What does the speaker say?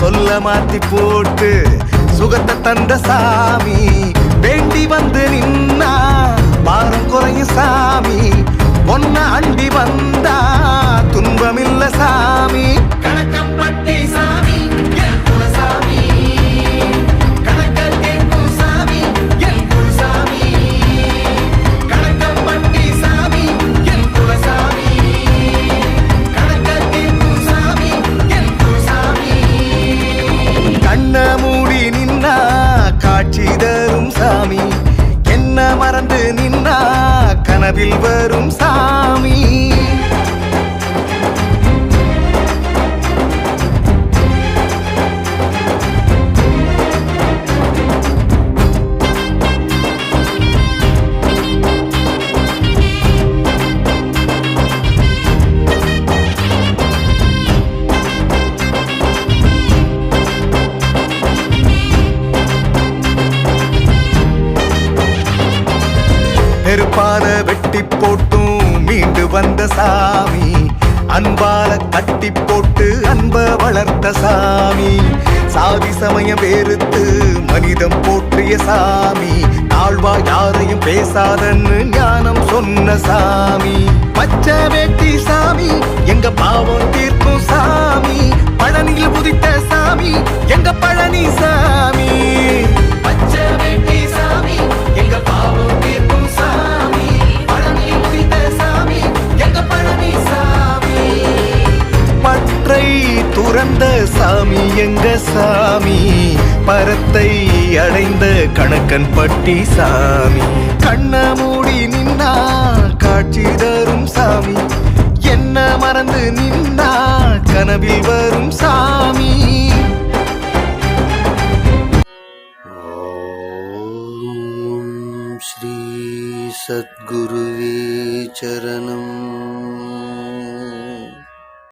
சொல்ல மாத்தி போட்டு சுகத்தை தந்த சாமி வேண்டி வந்து நின்னா பாரம் குறையும் சாமி. கனவில் வரும் சா பாத வெட்டி போட்டும் மீண்டு வந்த சாமி. அன்பால கட்டி போட்டு அன்ப வளர்த்த சாமி. சாதி சமயம் வேறுத்து மனிதம் போற்றிய சாமி. தாழ்வா யாரையும் பேசாதன்னு ஞானம் சொன்ன சாமி. பிறந்த சாமி எங்க சாமி? பரத்தை அடைந்த கணக்கன் பட்டி சாமி. கண்ண மூடி நின்னா காட்சி தரும் சாமி. என்ன மறந்து நின்னா கனவில் வரும் சாமி. ஸ்ரீ சத்குருவே சரணம்.